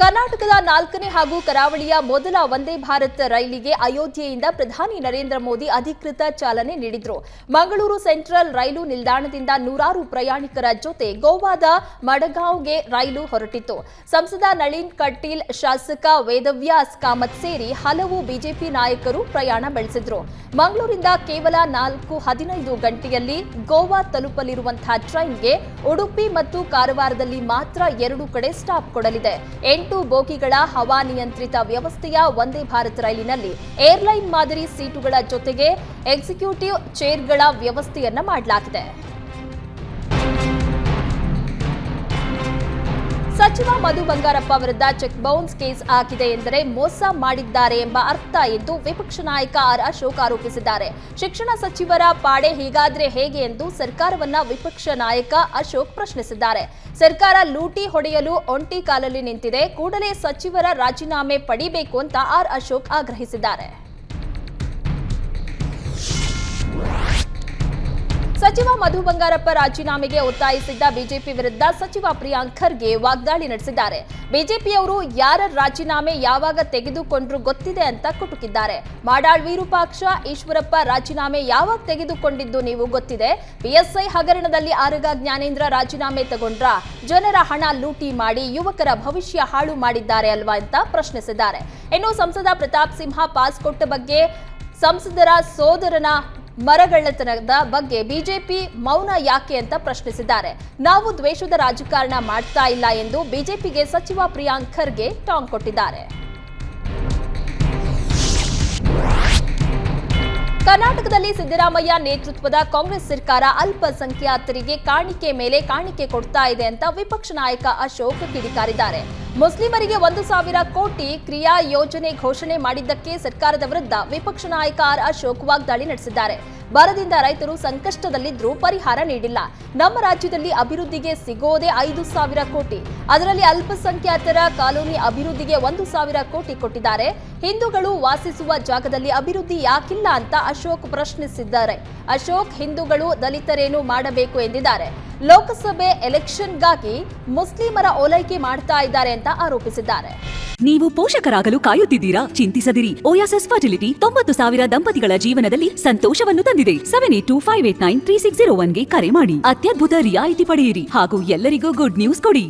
ಕರ್ನಾಟಕದ ನಾಲ್ಕನೇ ಹಾಗೂ ಕರಾವಳಿಯ ಮೊದಲ ವಂದೇ ಭಾರತ್ ರೈಲಿಗೆ ಅಯೋಧ್ಯೆಯಿಂದ ಪ್ರಧಾನಿ ನರೇಂದ್ರ ಮೋದಿ ಅಧಿಕೃತ ಚಾಲನೆ ನೀಡಿದ್ರು. ಮಂಗಳೂರು ಸೆಂಟ್ರಲ್ ರೈಲು ನಿಲ್ದಾಣದಿಂದ ನೂರಾರು ಪ್ರಯಾಣಿಕರ ಜೊತೆ ಗೋವಾದ ಮಡಗಾಂವ್ಗೆ ರೈಲು ಹೊರಟಿತ್ತು. ಸಂಸದ ನಳಿನ್ ಕಟೀಲ್, ಶಾಸಕ ವೇದವ್ಯಾಸ್ ಕಾಮತ್ ಸೇರಿ ಹಲವು ಬಿಜೆಪಿ ನಾಯಕರು ಪ್ರಯಾಣ ಬೆಳೆಸಿದ್ರು. ಮಂಗಳೂರಿಂದ ಕೇವಲ ನಾಲ್ಕು ಹದಿನೈದು ಗಂಟೆಯಲ್ಲಿ ಗೋವಾ ತಲುಪಲಿರುವಂತಹ ಟ್ರೈನ್ಗೆ ಉಡುಪಿ ಮತ್ತು ಕಾರವಾರದಲ್ಲಿ ಮಾತ್ರ ಎರಡು ಕಡೆ ಸ್ಟಾಪ್ ಕೊಡಲಿದೆ. ಎಂಟು ಬೋಗಿಗಳ ಹವಾನಿಯಂತ್ರಿತ ವ್ಯವಸ್ಥೆಯ ವಂದೇ ಭಾರತ್ ರೈಲಿನಲ್ಲಿ ಏರ್ಲೈನ್ ಮಾದರಿ ಸೀಟುಗಳ ಜೊತೆಗೆ ಎಕ್ಸಿಕ್ಯೂಟಿವ್ ಚೇರ್ಗಳ ವ್ಯವಸ್ಥೆಯನ್ನ ಮಾಡಲಾಗಿದೆ. ಸಚಿವ ಮಧು ಬಂಗಾರಪ್ಪ ವಿರುದ್ಧ ಚೆಕ್ ಬೌನ್ಸ್ ಕೇಸ್ ಹಾಕಿದೆ ಎಂದರೆ ಮೋಸ ಮಾಡಿದ್ದಾರೆ ಎಂಬ ಅರ್ಥ ಎಂದು ವಿಪಕ್ಷ ನಾಯಕ ಆರ್ ಅಶೋಕ್ ಆರೋಪಿಸಿದ್ದಾರೆ. ಶಿಕ್ಷಣ ಸಚಿವರ ಪಾಡೆ ಹೀಗಾದ್ರೆ ಹೇಗೆ ಎಂದು ಸರ್ಕಾರವನ್ನ ವಿಪಕ್ಷ ನಾಯಕ ಅಶೋಕ್ ಪ್ರಶ್ನಿಸಿದ್ದಾರೆ. ಸರ್ಕಾರ ಲೂಟಿ ಹೊಡೆಯಲು ಒಂಟಿ ಕಾಲಲ್ಲಿ ನಿಂತಿದೆ. ಕೂಡಲೇ ಸಚಿವರ ರಾಜೀನಾಮೆ ಪಡಿಬೇಕು ಅಂತ ಆರ್ ಅಶೋಕ್ ಆಗ್ರಹಿಸಿದ್ದಾರೆ. ಸಚಿವ ಮಧು ಬಂಗಾರಪ್ಪ ರಾಜೀನಾಮೆಗೆ ಒತ್ತಾಯಿಸಿದ್ದ ಬಿಜೆಪಿ ವಿರುದ್ಧ ಸಚಿವ ಪ್ರಿಯಾಂಕ್ ಖರ್ಗೆ ವಾಗ್ದಾಳಿ ನಡೆಸಿದ್ದಾರೆ. ಬಿಜೆಪಿಯವರು ಯಾರ ರಾಜೀನಾಮೆ ಯಾವಾಗ ತೆಗೆದುಕೊಂಡ್ರು ಗೊತ್ತಿದೆ ಅಂತ ಕುಟುಕಿದ್ದಾರೆ. ಮಾಡಾಳ್ ವಿರೂಪಾಕ್ಷ, ಈಶ್ವರಪ್ಪ ರಾಜೀನಾಮೆ ಯಾವಾಗ ತೆಗೆದುಕೊಂಡಿದ್ದು ನೀವು ಗೊತ್ತಿದೆ? ಪಿಎಸ್ಐ ಹಗರಣದಲ್ಲಿ ಆರಗ ಜ್ಞಾನೇಂದ್ರ ರಾಜೀನಾಮೆ ತಗೊಂಡ್ರ ಜನರ ಹಣ ಲೂಟಿ ಮಾಡಿ ಯುವಕರ ಭವಿಷ್ಯ ಹಾಳು ಮಾಡಿದ್ದಾರೆ ಅಲ್ವಾ ಅಂತ ಪ್ರಶ್ನಿಸಿದ್ದಾರೆ. ಇನ್ನು ಸಂಸದ ಪ್ರತಾಪ್ ಸಿಂಹ ಪಾಸ್ ಕೊಟ್ಟ ಬಗ್ಗೆ ಸಂಸದರ ಸೋದರನ ಮರಗಳ್ಳತನದ ಬಗ್ಗೆ ಬಿಜೆಪಿ ಮೌನ ಯಾಕೆ ಅಂತ ಪ್ರಶ್ನಿಸಿದ್ದಾರೆ. ನಾವು ದ್ವೇಷದ ರಾಜಕಾರಣ ಮಾಡ್ತಾ ಇಲ್ಲ ಎಂದು ಬಿಜೆಪಿಗೆ ಸಚಿವ ಪ್ರಿಯಾಂಕ್ ಖರ್ಗೆ ಟಾಂಗ್ ಕೊಟ್ಟಿದ್ದಾರೆ. ಕರ್ನಾಟಕದಲ್ಲಿ ಸಿದ್ದರಾಮಯ್ಯ ನೇತೃತ್ವದ ಕಾಂಗ್ರೆಸ್ ಸರ್ಕಾರ ಅಲ್ಪಸಂಖ್ಯಾತರಿಗೆ ಕಾಣಿಕೆ ಮೇಲೆ ಕಾಣಿಕೆ ಕೊಡ್ತಾ ಇದೆ ಅಂತ ವಿಪಕ್ಷ ನಾಯಕ ಅಶೋಕ್ ಕಿಡಿಕಾರಿದ್ದಾರೆ. ಮುಸ್ಲಿಮರಿಗೆ ಒಂದು ಸಾವಿರ ಕೋಟಿ ಕ್ರಿಯಾ ಯೋಜನೆ ಘೋಷಣೆ ಮಾಡಿದ್ದಕ್ಕೆ ಸರ್ಕಾರದ ವಿರುದ್ಧ ವಿಪಕ್ಷ ನಾಯಕ ಆರ್ ಅಶೋಕ್ ವಾಗ್ದಾಳಿ ನಡೆಸಿದ್ದಾರೆ. ಬರದಿಂದ ರೈತರು ಸಂಕಷ್ಟದಲ್ಲಿದ್ದರೂ ಪರಿಹಾರ ನೀಡಿಲ್ಲ. ನಮ್ಮ ರಾಜ್ಯದಲ್ಲಿ ಅಭಿವೃದ್ಧಿಗೆ ಸಿಗೋದೇ ಐದು ಸಾವಿರ ಕೋಟಿ. ಅದರಲ್ಲಿ ಅಲ್ಪಸಂಖ್ಯಾತರ ಕಾಲೋನಿ ಅಭಿವೃದ್ಧಿಗೆ ಒಂದು ಸಾವಿರ ಕೋಟಿ ಕೊಟ್ಟಿದ್ದಾರೆ. ಹಿಂದೂಗಳು ವಾಸಿಸುವ ಜಾಗದಲ್ಲಿ ಅಭಿವೃದ್ಧಿ ಯಾಕಿಲ್ಲ ಅಂತ ಅಶೋಕ್ ಪ್ರಶ್ನಿಸಿದ್ದಾರೆ. ಅಶೋಕ್, ಹಿಂದೂಗಳು ದಲಿತರೇನು ಮಾಡಬೇಕು ಎಂದಿದ್ದಾರೆ. ಲೋಕಸಭೆ ಎಲೆಕ್ಷನ್ಗಾಗಿ ಮುಸ್ಲಿಮರ ಓಲೈಕೆ ಮಾಡ್ತಾ ಇದ್ದಾರೆ ಅಂತ ಆರೋಪಿಸಿದ್ದಾರೆ. ನೀವು ಪೋಷಕರಾಗಲು ಕಾಯುತ್ತಿದ್ದೀರಾ? ಚಿಂತಿಸದಿರಿ. ಓಯಾಸಸ್ ಫರ್ಟಿಲಿಟಿ ತೊಂಬತ್ತು ಸಾವಿರ ದಂಪತಿಗಳ ಜೀವನದಲ್ಲಿ ಸಂತೋಷವನ್ನು ತಂದಿದೆ. Seven eight two five eight nine three six zero ಒನ್ಗೆ ಕರೆ ಮಾಡಿ. ಅತ್ಯದ್ಭುತ ರಿಯಾಯಿತಿ ಪಡೆಯಿರಿ ಹಾಗೂ ಎಲ್ಲರಿಗೂ ಗುಡ್ ನ್ಯೂಸ್ ಕೊಡಿ.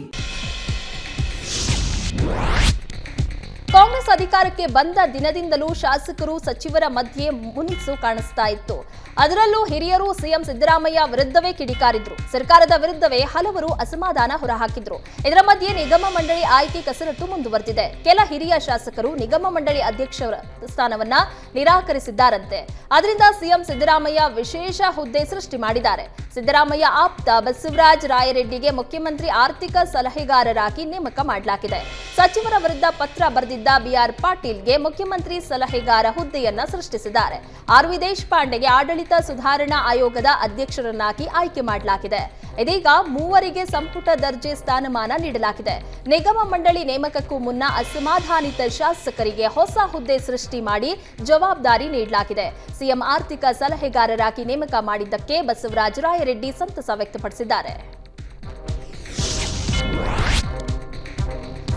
ಕಾಂಗ್ರೆಸ್ ಅಧಿಕಾರಕ್ಕೆ ಬಂದ ದಿನದಿಂದಲೂ ಶಾಸಕರು ಸಚಿವರ ಮಧ್ಯೆ ಮುನಿಸು ಕಾಣಿಸ್ತಾ ಇತ್ತು. ಅದರಲ್ಲೂ ಹಿರಿಯರು ಸಿಎಂ ಸಿದ್ದರಾಮಯ್ಯ ವಿರುದ್ಧವೇ ಕಿಡಿಕಾರಿದ್ರು. ಸರ್ಕಾರದ ವಿರುದ್ಧವೇ ಹಲವರು ಅಸಮಾಧಾನ ಹೊರಹಾಕಿದ್ರು. ಇದರ ಮಧ್ಯೆ ನಿಗಮ ಮಂಡಳಿ ಆಯ್ಕೆ ಕಸರತ್ತು ಮುಂದುವರೆದಿದೆ. ಕೆಲ ಹಿರಿಯ ಶಾಸಕರು ನಿಗಮ ಮಂಡಳಿ ಅಧ್ಯಕ್ಷರ ಸ್ಥಾನವನ್ನ ನಿರಾಕರಿಸಿದ್ದಾರಂತೆ. ಅದರಿಂದ ಸಿಎಂ ಸಿದ್ದರಾಮಯ್ಯ ವಿಶೇಷ ಹುದ್ದೆ ಸೃಷ್ಟಿ ಮಾಡಿದ್ದಾರೆ. ಸಿದ್ದರಾಮಯ್ಯ ಆಪ್ತ ಬಸವರಾಜ ರಾಯರೆಡ್ಡಿಗೆ ಮುಖ್ಯಮಂತ್ರಿ ಆರ್ಥಿಕ ಸಲಹೆಗಾರರಾಗಿ ನೇಮಕ ಮಾಡಲಾಗಿದೆ. ಸಚಿವರ ವಿರುದ್ಧ ಪತ್ರ ಬರೆದಿದ್ದ ಬಿಆರ್ ಪಾಟೀಲ್ಗೆ ಮುಖ್ಯಮಂತ್ರಿ ಸಲಹೆಗಾರ ಹುದ್ದೆಯನ್ನ ಸೃಷ್ಟಿಸಿದ್ದಾರೆ. ಆರ್ ವಿ ದೇಶಪಾಂಡೆಗೆ ಆಡಳಿತ ಸುಧಾರಣಾ ಆಯೋಗದ ಅಧ್ಯಕ್ಷರನ್ನಾಗಿ ಆಯ್ಕೆ ಮಾಡಲಾಗಿದೆ. ಇದೀಗ ಮೂವರಿಗೆ ಸಂಪುಟ ದರ್ಜೆ ಸ್ಥಾನಮಾನ ನೀಡಲಾಗಿದೆ. ನಿಗಮ ಮಂಡಳಿ ನೇಮಕಕ್ಕೂ ಮುನ್ನ ಅಸಮಾಧಾನಿತ ಶಾಸಕರಿಗೆ ಹೊಸ ಹುದ್ದೆ ಸೃಷ್ಟಿ ಮಾಡಿ ಜವಾಬ್ದಾರಿ ನೀಡಲಾಗಿದೆ. ಸಿಎಂ ಆರ್ಥಿಕ ಸಲಹೆಗಾರರಾಗಿ ನೇಮಕ ಮಾಡಿದ್ದಕ್ಕೆ ಬಸವರಾಜ ರಾಯರೆಡ್ಡಿ ಸಂತಸ ವ್ಯಕ್ತಪಡಿಸಿದ್ದಾರೆ.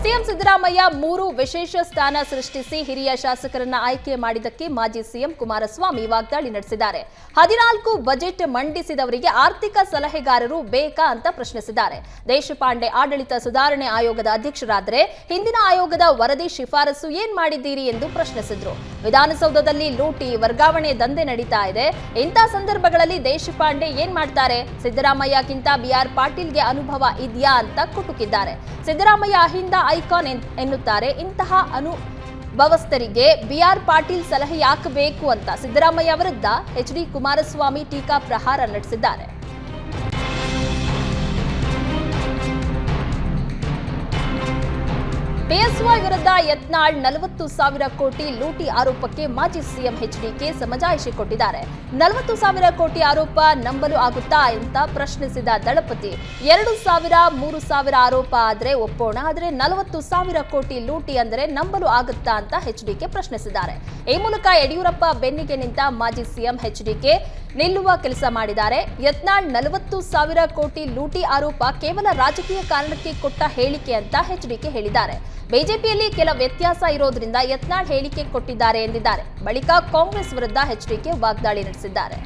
ಸಿಎಂ ಸಿದ್ದರಾಮಯ್ಯ ಮೂರು ವಿಶೇಷ ಸ್ಥಾನ ಸೃಷ್ಟಿಸಿ ಹಿರಿಯ ಶಾಸಕರನ್ನ ಆಯ್ಕೆ ಮಾಡಿದ್ದಕ್ಕೆ ಮಾಜಿ ಸಿಎಂ ಕುಮಾರಸ್ವಾಮಿ ವಾಗ್ದಾಳಿ ನಡೆಸಿದ್ದಾರೆ. ಹದಿನಾಲ್ಕು ಬಜೆಟ್ ಮಂಡಿಸಿದವರಿಗೆ ಆರ್ಥಿಕ ಸಲಹೆಗಾರರು ಬೇಕಾ ಅಂತ ಪ್ರಶ್ನಿಸಿದ್ದಾರೆ. ದೇಶಪಾಂಡೆ ಆಡಳಿತ ಸುಧಾರಣೆ ಆಯೋಗದ ಅಧ್ಯಕ್ಷರಾದರೆ ಹಿಂದಿನ ಆಯೋಗದ ವರದಿ ಶಿಫಾರಸು ಏನ್ ಮಾಡಿದ್ದೀರಿ ಎಂದು ಪ್ರಶ್ನಿಸಿದ್ರು. ವಿಧಾನಸೌಧದಲ್ಲಿ ಲೂಟಿ, ವರ್ಗಾವಣೆ ದಂಧೆ ನಡೀತಾ ಇದೆ. ಇಂಥ ಸಂದರ್ಭಗಳಲ್ಲಿ ದೇಶಪಾಂಡೆ ಏನ್ ಮಾಡ್ತಾರೆ? ಸಿದ್ದರಾಮಯ್ಯಕ್ಕಿಂತ ಬಿಆರ್ ಪಾಟೀಲ್ಗೆ ಅನುಭವ ಇದೆಯಾ ಅಂತ ಕುಟುಕಿದ್ದಾರೆ. ಸಿದ್ದರಾಮಯ್ಯ ಅಹಿಂದ ಐಕಾನ್ ಎನ್- ಎನ್ನುತ್ತಾರೆ. ಇಂತಹ ಅನುಭವಸ್ಥರಿಗೆ ಬಿಆರ್ ಪಾಟೀಲ್ ಸಲಹೆ ಯಾಕಬೇಕು ಅಂತ ಸಿದ್ದರಾಮಯ್ಯ ವಿರುದ್ಧ ಎಚ್ ಡಿ ಕುಮಾರಸ್ವಾಮಿ ಟೀಕಾ ಪ್ರಹಾರ ನಡೆಸಿದ್ದಾರೆ. ಬಿಎಸ್ವೈ ವಿರುದ್ಧ ಯತ್ನಾಳ್ ನಲವತ್ತು ಸಾವಿರ ಕೋಟಿ ಲೂಟಿ ಆರೋಪಕ್ಕೆ ಮಾಜಿ ಸಿಎಂ ಎಚ್ಡಿಕೆ ಸಮಜಾಯಿಷಿ ಕೊಟ್ಟಿದ್ದಾರೆ. ನಲವತ್ತು ಸಾವಿರ ಕೋಟಿ ಆರೋಪ ನಂಬಲು ಆಗುತ್ತಾ ಅಂತ ಪ್ರಶ್ನಿಸಿದ ದಳಪತಿ. ಎರಡು ಸಾವಿರ, ಮೂರು ಸಾವಿರ ಆರೋಪ ಆದ್ರೆ ಒಪ್ಪೋಣ, ಆದ್ರೆ ನಲವತ್ತು ಸಾವಿರ ಕೋಟಿ ಲೂಟಿ ಅಂದರೆ ನಂಬಲು ಆಗುತ್ತಾ ಅಂತ ಎಚ್ಡಿಕೆ ಪ್ರಶ್ನಿಸಿದ್ದಾರೆ. ಈ ಮೂಲಕ ಯಡಿಯೂರಪ್ಪ ಬೆನ್ನಿಗೆ ನಿಂತ ಮಾಜಿ ಸಿಎಂ ಎಚ್ಡಿಕೆ ನಿಲ್ಲುವ ಕೆಲಸ ಮಾಡಿದ್ದಾರೆ. ಯತ್ನಾಳ್ ನಲವತ್ತು ಸಾವಿರ ಕೋಟಿ ಲೂಟಿ ಆರೋಪ ಕೇವಲ ರಾಜಕೀಯ ಕಾರಣಕ್ಕೆ ಕೊಟ್ಟ ಹೇಳಿಕೆ ಅಂತ ಎಚ್ಡಿಕೆ ಹೇಳಿದ್ದಾರೆ. ಬಿಜೆಪಿಯಲ್ಲಿ ಕೆಲ ವ್ಯತ್ಯಾಸ ಇರೋದ್ರಿಂದ ಯತ್ನಾಳ್ ಹೇಳಿಕೆ ಕೊಟ್ಟಿದ್ದಾರೆ ಎಂದಿದ್ದಾರೆ. ಬಳಿಕ ಕಾಂಗ್ರೆಸ್ ವಿರುದ್ಧ ಎಚ್ಡಿಕೆ ವಾಗ್ದಾಳಿ ನಡೆಸಿದ್ದಾರೆ.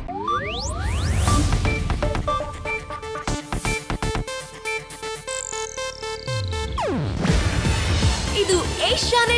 ಇದು ಏಷ್ಯಾನೆಟ್